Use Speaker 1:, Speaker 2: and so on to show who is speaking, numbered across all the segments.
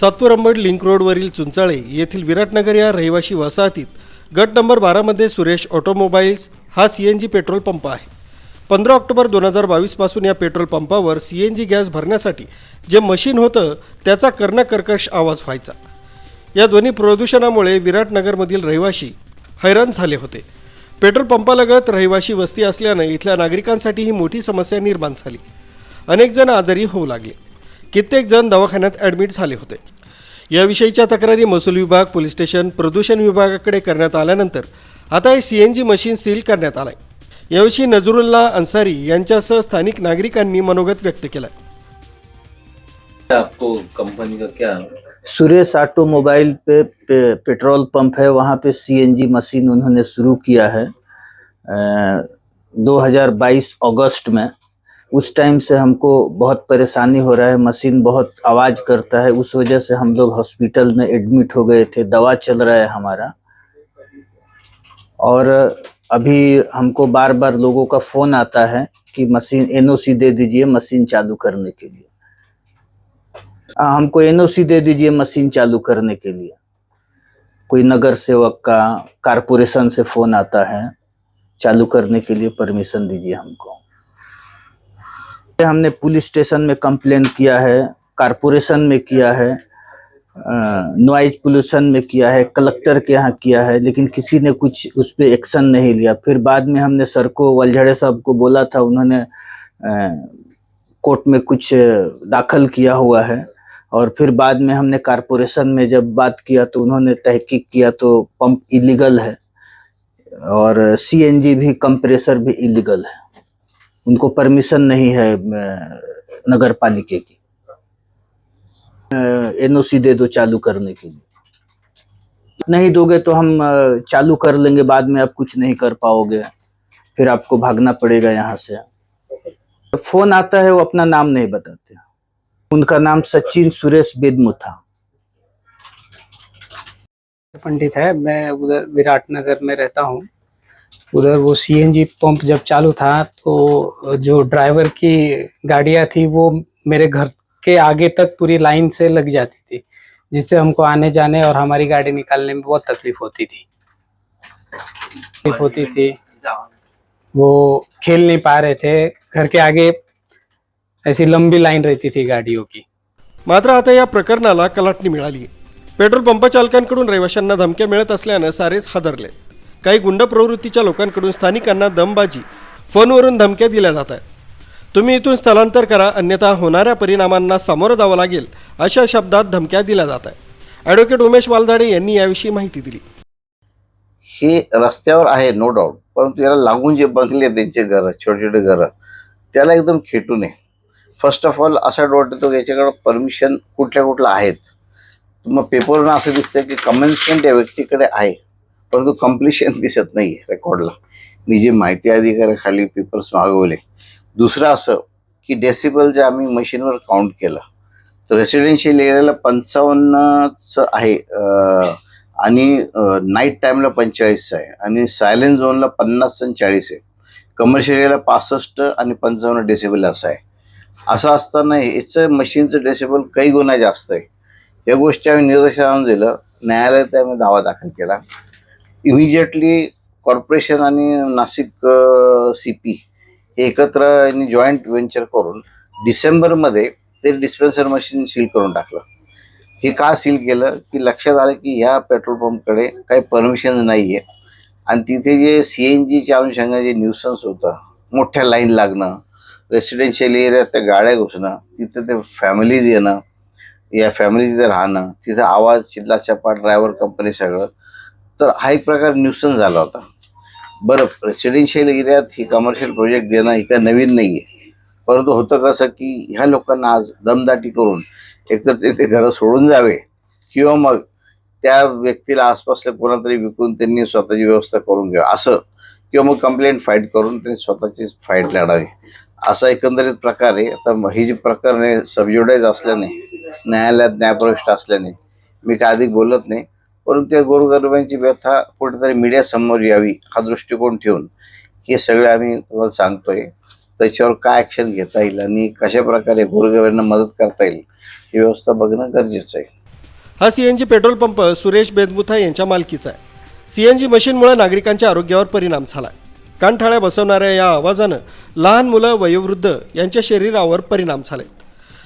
Speaker 1: Satpur Ambad link रोडवरील चुंचाळे येथील विराटनगर या रहिवाशी वसाहतीत गट नंबर बारामध्ये सुरेश ऑटोमोबाईल्स हा C N G petrol pump आहे. पंधरा ऑक्टोबर दोन हजार बावीसपासून या पेट्रोल पंपावर सी एन जी गॅस भरण्यासाठी जे मशीन होतं त्याचा कर्णकर्कश आवाज व्हायचा. या ध्वनी प्रदूषणामुळे विराटनगरमधील रहिवाशी हैराण झाले होते. पेट्रोल पंपालगत रहिवाशी वस्ती असल्यानं इथल्या नागरिकांसाठी ही मोठी समस्या निर्माण झाली. अनेक जण आजारी होऊ लागले. कित्येक जण दवाखान्यात ॲडमिट झाले होते. याविषयीच्या तक्रारी महसूल विभाग पोलीस स्टेशन प्रदूषण विभागाकडे करण्यात आल्यानंतर आता हे C N G machine seal करण्यात आलंय. याविषयी नजरुल्ला अन्सारी यांच्यासह स्थानिक नागरिकांनी मनोगत व्यक्त केलं
Speaker 2: आपको कंपनी का क्या
Speaker 3: सुरेश ऑटोमोबाइल पे, पे पेट्रोल पंप है वहाँ पे सीएनजी मशीन उन्होंने शुरू किया है अ, 2022 अगस्त में। उस टाइम से हमको बहुत परेशानी हो रहा है मशीन बहुत आवाज़ करता है उस वजह से हम लोग हॉस्पिटल में एडमिट हो गए थे दवा चल रहा है हमारा। और अभी हमको बार बार लोगों का फ़ोन आता है कि मशीन एनओसी दे दीजिए मशीन चालू करने के लिए। हाँ, हमको एनओसी दे दीजिए मशीन चालू करने के लिए। कोई नगर सेवक का कारपोरेशन से फ़ोन आता है चालू करने के लिए परमिशन दीजिए हमको। हमने पुलिस स्टेशन में कंप्लेन किया है, कारपोरेशन में किया है नॉइज़ पोल्यूशन में किया है, कलेक्टर के यहाँ किया है, लेकिन किसी ने कुछ उस पर एक्शन नहीं लिया। फिर बाद में हमने सर को, वलझड़े साहब को बोला था, उन्होंने कोर्ट में कुछ दाखिल किया हुआ है, और फिर बाद में हमने कारपोरेशन में जब बात किया तो उन्होंने तहकीक किया तो पंप इलीगल है, और सीएनजी भी, कंप्रेसर भी इलीगल है। उनको परमिशन नहीं है नगर पालिके की। एनओसी दे दो चालू करने के लिए। नहीं दोगे तो हम चालू कर लेंगे, बाद में आप कुछ नहीं कर पाओगे। फिर आपको भागना पड़ेगा यहाँ से। फ़ोन आता है, वो अपना नाम नहीं बताते। उनका नाम सचिन सुरेश बेदमु था
Speaker 4: पंडित है, मैं उधर विराटनगर में रहता हूँ। उधर वो सीएनजी पंप जब चालू था तो जो ड्राइवर की गाड़ियाँ थी वो मेरे घर के आगे तक पूरी लाइन से लग जाती थी जिससे हमको आने जाने और हमारी गाड़ी निकालने में बहुत तकलीफ होती थी। तकलीफ होती थी। वो खेल नहीं पा रहे थे घर के आगे ऐसी लंबी लाइन रहती थी गाड़ियों की।
Speaker 1: मात्र आता या प्रकरणाला कलाटणी मिळाली. पेट्रोल पंप चालकांकडून रहिवाशांना धमक्या मिळत असल्यानं सारेच हादरले. काही गुंड प्रवृत्तीच्या लोकांकडून स्थानिकांना दमबाजी फोनवरून धमक्या दिल्या जात आहेत. तुम्ही इथून स्थलांतर करा अन्यथा होणाऱ्या परिणामांना सामोरं जावं लागेल अशा शब्दात धमक्या दिल्या जात आहेत. ॲडव्होकेट उमेश वालदाडे यांनी याविषयी माहिती दिली.
Speaker 5: हे रस्त्यावर आहे नो डाऊट परंतु याला लागून जे बंगले त्यांचे घरं छोटे छोटे घरं त्याला एकदम खेटू नये. फर्स्ट ऑफ ऑल असा डॉट येतो याच्याकडं परमिशन कुठल्या कुठल्या आहेत. मग पेपरनं असं दिसतं की कमेन्समेंट या व्यक्तीकडे आहे. परंतु कम्प्लिशन दिसत नाही आहे रेकॉर्डला मी जे माहिती अधिकाऱ्याखाली पेपर्स मागवले दुसरं असं की डेसिबल जे आम्ही मशीनवर काउंट केलं तर रेसिडेन्शियल एरियाला पंचावन्नचं आहे आणि नाईट टाईमला पंचेचाळीसचं आहे आणि सायलेंट झोनला पन्नास आणि चाळीस आहे. कमर्शियल एरियाला पासष्ट आणि पंचावन्न डेसिबल असं आहे. असं असताना याचं मशीनचं डेसिबल काही गुन्हा जास्त आहे. या गोष्टी आम्ही निदर्शनावून दिलं. न्यायालयात आम्ही दावा दाखल केला. इमिजिएटली कॉर्पोरेशन आणि नाशिक सी पी हे एकत्र यांनी जॉईंट व्हेंचर करून डिसेंबरमध्ये ते डिस्पेन्सर मशीन सील करून टाकलं. हे का सील केलं? की लक्षात आलं की ह्या पेट्रोल पंपकडे काही परमिशन नाही आहे आणि तिथे जे सी एन जीच्या अनुषंगाने जे न्यूसन्स होतं मोठ्या लाईन लागणं रेसिडेन्शियल एरियात त्या गाड्या घुसणं तिथे ते फॅमिलीज येणं या फॅमिलीज तिथे राहणं तिथं आवाज चिल्ला चपाट ड्रायव्हर कंपनी सगळं तर हा एक प्रकार न्यूसन झाला होता. बरं रेसिडेन्शियल एरियात ही कमर्शियल प्रोजेक्ट देणं ही काय नवीन नाही आहे परंतु होतं कसं की ह्या लोकांना आज दमदाटी करून एकतर ते ते घरं सोडून जावे किंवा मग त्या व्यक्तीला आसपासल्या कोणातरी विकून त्यांनी स्वतःची व्यवस्था करून घ्यावी. असं किंवा मग कंप्लेंट फाईट करून त्यांनी स्वतःची फाईट लढावी. असा एकंदरीत प्रकार आहे. आता ही जी प्रकरणे सबज्युडाईज असल्याने न्यायालयात न्यायप्रविष्ट असल्याने मी काय अधिक बोलत नाही. परंतु त्या गोरगरिबांची व्यथा कुठेतरी मीडियासमोर यावी हा दृष्टिकोन ठेवून हे सगळं आम्ही तुम्हाला सांगतोय. त्याच्यावर काय ॲक्शन घेता येईल आणि कशा प्रकारे गोरगरिबांना मदत करता येईल ही व्यवस्था बघणं गरजेचं आहे.
Speaker 1: हा C N G petrol pump Suresh Bedmutha यांच्या मालकीचा आहे. सी एन जी मशीनमुळे नागरिकांच्या आरोग्यावर परिणाम झाला कानठाळ्या बसवणाऱ्या या आवाजानं लहान मुलं वयोवृद्ध यांच्या शरीरावर परिणाम झाले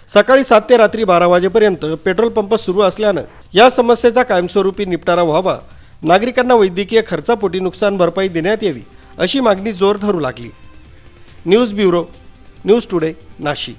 Speaker 1: सकाळी सात ते रात्री बारा वाजेपर्यंत पेट्रोल पंप सुरू असल्यानं या समस्येचा कायमस्वरूपी निपटारा व्हावा. नागरिकांना वैद्यकीय खर्चापोटी नुकसान भरपाई देण्यात यावी अशी मागणी जोर धरू लागली. News bureau news today Nashik.